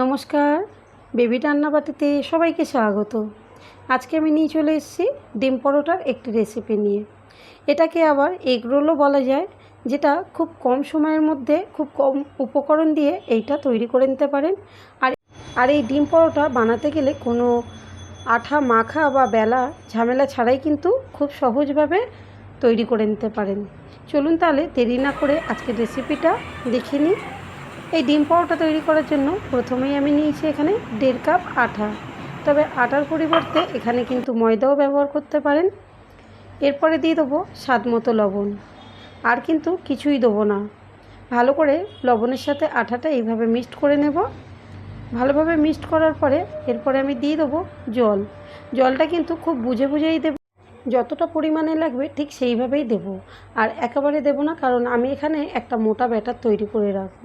নমস্কার, বেবি রান্নাবাটিতে সবাইকে স্বাগত। আজকে আমি নিয়ে চলে এসেছি ডিম পরোটার একটি রেসিপি নিয়ে। এটাকে আবার এগ রোলও বলা যায়, যেটা খুব কম সময়ের মধ্যে, খুব কম উপকরণ দিয়ে এইটা তৈরি করে নিতে পারেন। আর আর এই ডিম পরোটা বানাতে গেলে কোনো আঠা মাখা বা বেলা ঝামেলা ছাড়াই কিন্তু খুব সহজভাবে তৈরি করে নিতে পারেন। চলুন তাহলে দেরি না করে আজকের রেসিপিটা দেখে নিই। এই ডিম পরোটা তৈরি করার জন্য প্রথমেই আমি নিয়েছি এখানে দেড় কাপ আটা তবে আটার পরিবর্তে এখানে কিন্তু ময়দাও ব্যবহার করতে পারেন। এরপরে দিয়ে দেবো স্বাদ মতো লবণ। আর কিন্তু কিছুই দেবো না। ভালো করে লবণের সাথে আটাটা এইভাবে মিক্সড করে নেব। ভালোভাবে মিক্সড করার পরে এরপরে আমি দিয়ে দেবো জল। জলটা কিন্তু খুব বুঝে বুঝেই দেবো। যতটা পরিমাণে লাগবে ঠিক সেইভাবেই দেব। আর একেবারে দেব না, কারণ আমি এখানে একটা মোটা ব্যাটার তৈরি করে রাখব।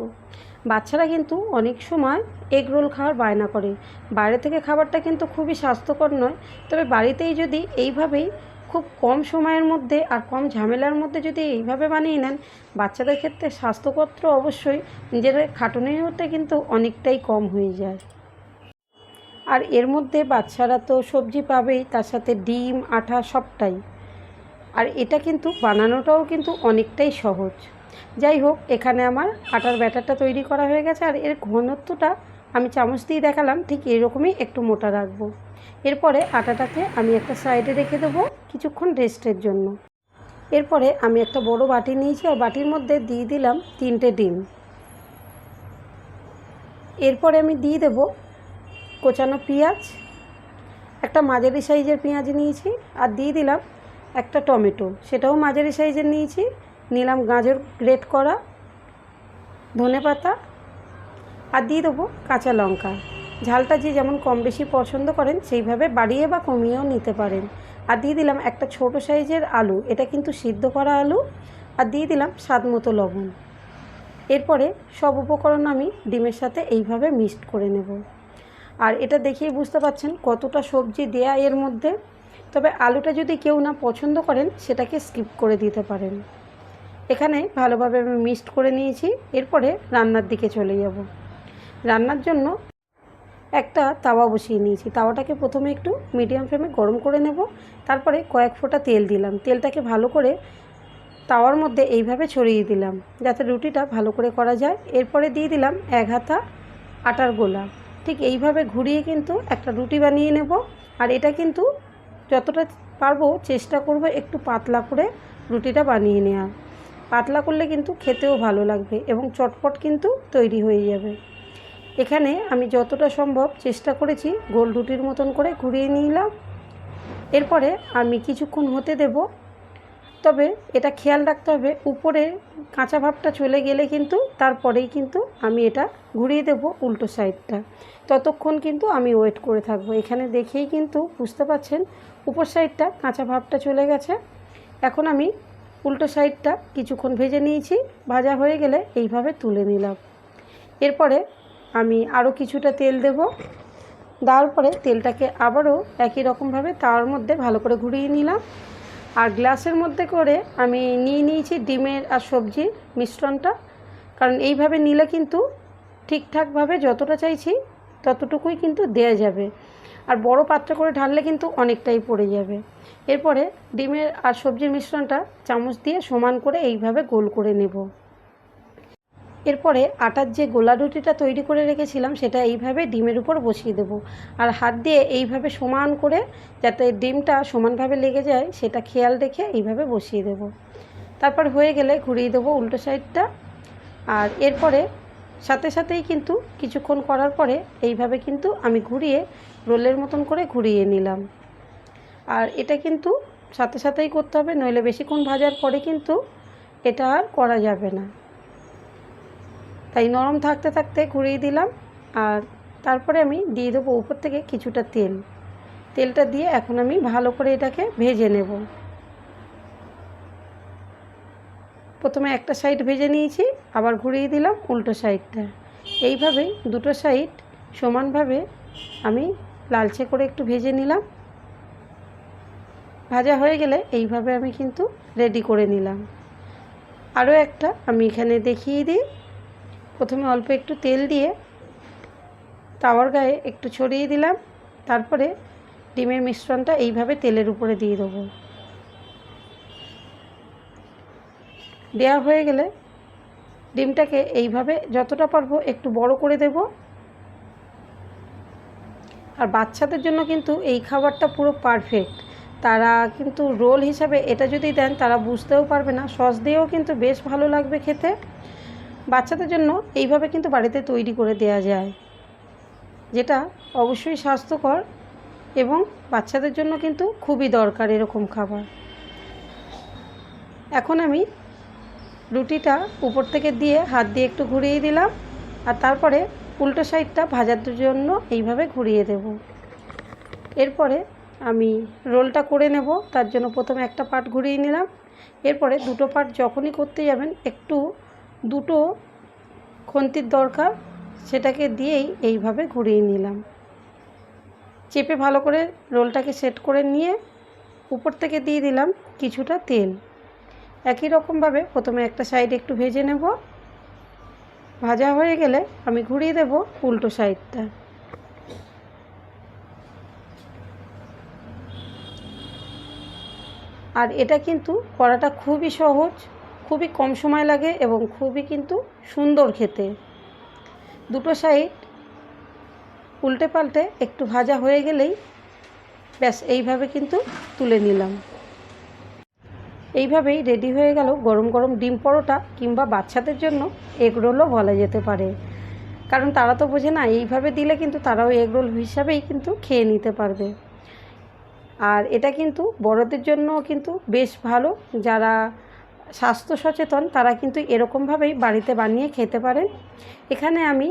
বাচ্চারা কিন্তু অনেক সময় এগ রোল খাওয়ার বায়না করে। বাইরে থেকে খাবারটা কিন্তু খুবই স্বাস্থ্যকর নয়। তবে বাড়িতেই যদি এইভাবেই খুব কম সময়ের মধ্যে আর কম ঝামেলার মধ্যে যদি এইভাবে বানিয়ে নেন, বাচ্চাদের ক্ষেত্রে স্বাস্থ্যকর অবশ্যই নিজের খাটুনির মধ্যে কিন্তু অনেকটাই কম হয়ে যায়। আর এর মধ্যে বাচ্চারা তো সবজি পাবেই, তার সাথে ডিম, আঠা সবটাই। আর এটা কিন্তু বানানোটাও কিন্তু অনেকটাই সহজ। যাই হোক, এখানে আমার আটার ব্যাটারটা তৈরি করা হয়ে গেছে আর এর ঘনত্বটা আমি চামচ দিয়ে দেখালাম, ঠিক এরকমই একটু মোটা রাখব। এরপরে আটাটাকে আমি একটা সাইডে রেখে দেবো কিছুক্ষণ রেস্টের জন্য। এরপরে আমি একটা বড় বাটি নিয়েছি আর বাটির মধ্যে দিয়ে দিলাম তিনটে ডিম। এরপরে আমি দিয়ে দেবো কোচানো পেঁয়াজ, একটা মাঝারি সাইজের পেঁয়াজ নিয়েছি আর দিয়ে দিলাম একটা টমেটো, সেটাও মাঝারি সাইজের নিয়েছি। নিলাম গাজর গ্রেট করা, ধনে পাতা, আর দিয়ে দেবো কাঁচা লঙ্কা। ঝালটা যে যেমন কম বেশি পছন্দ করেন, সেইভাবে বাড়িয়ে বা কমিয়েও নিতে পারেন। আর দিয়ে দিলাম একটা ছোট সাইজের আলু, এটা কিন্তু সিদ্ধ করা আলু, আর দিয়ে দিলাম স্বাদ মতো লবণ। এরপরে সব উপকরণ আমি ডিমের সাথে এইভাবে মিক্সড করে নেব। আর এটা দেখেই বুঝতে পাচ্ছেন কতটা সবজি দেয়া এর মধ্যে। তবে আলুটা যদি কেউ না পছন্দ করেন, সেটাকে স্কিপ করে দিতে পারেন। এখানে ভালোভাবে আমি মিক্সড করে নিয়েছি, এরপরে রান্নার দিকে চলে যাব। রান্নার জন্য একটা তাওয়া বসিয়ে নিয়েছি। তাওয়াটাকে প্রথমে একটু মিডিয়াম ফ্লেমে গরম করে নেব, তারপরে কয়েক ফোঁটা তেল দিলাম। তেলটাকে ভালো করে তাওয়ার মধ্যে এইভাবে ছড়িয়ে দিলাম, যাতে রুটিটা ভালো করে করা যায়। এরপরে দিয়ে দিলাম এক হাতা আটার গোলা। ঠিক এইভাবে ঘুরিয়ে কিন্তু একটা রুটি বানিয়ে নেব। আর এটা কিন্তু যতটা পারব চেষ্টা করব একটু পাতলা করে রুটিটা বানিয়ে নেওয়া পাতলা করলে কিন্তু খেতেও ভালো লাগবে এবং চটপট কিন্তু তৈরি হয়ে যাবে। এখানে আমি যতটা সম্ভব চেষ্টা করেছি গোল রুটির মতন করে ঘুরিয়ে নিলাম। এরপরে আমি কিছুক্ষণ হতে দেব। তবে এটা খেয়াল রাখতে হবে, উপরে কাঁচা ভাবটা চলে গেলে কিন্তু তারপরেই কিন্তু আমি এটা ঘুরিয়ে দেব উল্টো সাইডটা। ততক্ষণ কিন্তু আমি ওয়েট করে থাকব। এখানে দেখেই কিন্তু বুঝতে পাচ্ছেন উপর সাইডটা কাঁচা ভাবটা চলে গেছে। এখন আমি উল্টো সাইডটা কিছুক্ষণ ভেজে নিয়েছি, ভাজা হয়ে গেলে এইভাবে তুলে নিলাম। এরপরে আমি আরও কিছুটা তেল দেব। দেওয়ার পরে তেলটাকে আবারও একই রকমভাবে তাওয়ার মধ্যে ভালো করে ঘুরিয়ে নিলাম। আর গ্লাসের মধ্যে করে আমি নিয়ে নিয়েছি ডিমের আর সবজির মিশ্রণটা। কারণ এইভাবে নিলে কিন্তু ঠিকঠাকভাবে যতটা চাইছি ততটুকুই কিন্তু দেয়া যাবে। আর বড় পাত্র করে ঢাললে কিন্তু অনেকটাই পড়ে যাবে। এরপরে ডিমের আর সবজির মিশ্রণটা চামচ দিয়ে সমান করে এইভাবে গোল করে নেব। এরপরে আটার যে গোলা রুটিটা তৈরি করে রেখেছিলাম, সেটা এইভাবে ডিমের উপর বসিয়ে দেব। আর হাত দিয়ে এইভাবে সমান করে যাতে ডিমটা সমানভাবে লেগে যায়, সেটা খেয়াল রেখে এইভাবে বসিয়ে দেব। তারপর হয়ে গেলে ঘুরিয়ে দেবো উল্টো সাইডটা। আর এরপরে সাথে সাথেই কিন্তু কিছুক্ষণ করার পরে এইভাবে কিন্তু আমি ঘুরিয়ে রোলের মতন করে ঘুরিয়ে নিলাম। আর এটা কিন্তু সাথে সাথেই করতে হবে, নইলে বেশিক্ষণ ভাজার পরে কিন্তু এটা আর করা যাবে না। তাই নরম থাকতে থাকতে ঘুরিয়ে দিলাম, আর তারপরে আমি দিয়ে দেবো উপর থেকে কিছুটা তেল। তেলটা দিয়ে এখন আমি ভালো করে এটাকে ভেজে নেব। প্রথমে একটা সাইড ভেজে নিয়েছি, আবার ঘুরিয়ে দিলাম উল্টো সাইডটা। এইভাবে দুটো সাইড সমানভাবে আমি লালচে করে একটু ভেজে নিলাম। ভাজা হয়ে গেলে এইভাবে আমি কিন্তু রেডি করে নিলাম। আরও একটা আমি এখানে দেখিয়ে দিই। প্রথমে অল্প একটু তেল দিয়ে তাওয়ার গায়ে একটু ছড়িয়ে দিলাম। তারপরে ডিমের মিশ্রণটা এইভাবে তেলের উপরে দিয়ে দেবো। দেওয়া হয়ে গেলে ডিমটাকে এইভাবে যতটা পারব একটু বড় করে দেব। আর বাচ্চাদের জন্য কিন্তু এই খাবারটা পুরো পারফেক্ট তারা কিন্তু রোল হিসাবে এটা যদি দেন, তারা বুঝতেও পারবে না। সস দিয়েও কিন্তু বেশ ভালো লাগবে খেতে। বাচ্চাদের জন্য এইভাবে কিন্তু বাড়িতে তৈরি করে দেওয়া যায়, যেটা অবশ্যই স্বাস্থ্যকর এবং বাচ্চাদের জন্য কিন্তু খুবই দরকার এরকম খাবার। এখন আমি রুটিটা উপর থেকে দিয়ে হাত দিয়ে একটু ঘুরিয়ে দিলাম, আর তারপরে উল্টো সাইডটা ভাজার জন্য এইভাবে ঘুরিয়ে দেব। এরপরে আমি রোলটা করে নেব, তার জন্য প্রথমে একটা পার্ট ঘুরিয়ে নিলাম। এরপরে দুটো পার্ট যখনই করতে যাবেন, একটু দুটো খন্তির দরকার, সেটাকে দিয়েই এইভাবে ঘুরিয়ে নিলাম। চেপে ভালো করে রোলটাকে সেট করে নিয়ে উপর থেকে দিয়ে দিলাম কিছুটা তেল। একই রকমভাবে প্রথমে একটা সাইড একটু ভেজে নেব। ভাজা হয়ে গেলে আমি ঘুরিয়ে দেব উল্টো সাইডটা। আর এটা কিন্তু করাটা খুবই সহজ, খুবই কম সময় লাগে এবং খুবই কিন্তু সুন্দর খেতে। দুটো সাইড উল্টে পাল্টে একটু ভাজা হয়ে গেলেই ব্যাস, এইভাবে কিন্তু তুলে নিলাম। এইভাবেই রেডি হয়ে গেল গরম গরম ডিম পরোটা কিংবা বাচ্চাদের জন্য এগ রোলও বলা যেতে পারে। কারণ তারা তো বোঝে না, এইভাবে দিলে কিন্তু তারাও এগ রোল হিসাবেই কিন্তু খেয়ে নিতে পারবে। আর এটা কিন্তু বড়দের জন্য কিন্তু বেশ ভালো। যারা স্বাস্থ্য সচেতন, তারা কিন্তু এরকমভাবেই বাড়িতে বানিয়ে খেতে পারেন। এখানে আমি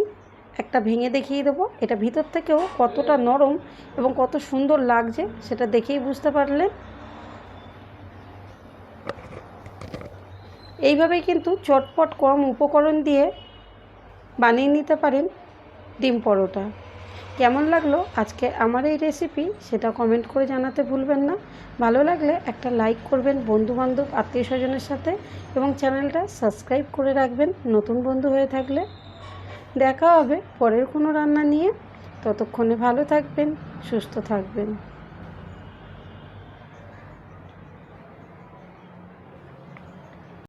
একটা ভেঙে দেখিয়ে দেবো। এটা ভিতর থেকেও কতটা নরম এবং কত সুন্দর লাগছে, সেটা দেখেই বুঝতে পারলেন। এইভাবেই কিন্তু চটপট কম উপকরণ দিয়ে বানিয়ে নিতে পারেন ডিম পরোটা। কেমন লাগল আজকে আমার এই রেসিপি সেটা কমেন্ট করে জানাতে ভুলবেন না। ভালো লাগলে একটা লাইক করবেন বন্ধুবান্ধব আত্মীয় স্বজনের সাথে এবং চ্যানেলটা সাবস্ক্রাইব করে রাখবেন নতুন বন্ধু হয়ে থাকলে। দেখা হবে পরের কোনো রান্না নিয়ে। ততক্ষণে ভালো থাকবেন, সুস্থ থাকবেন।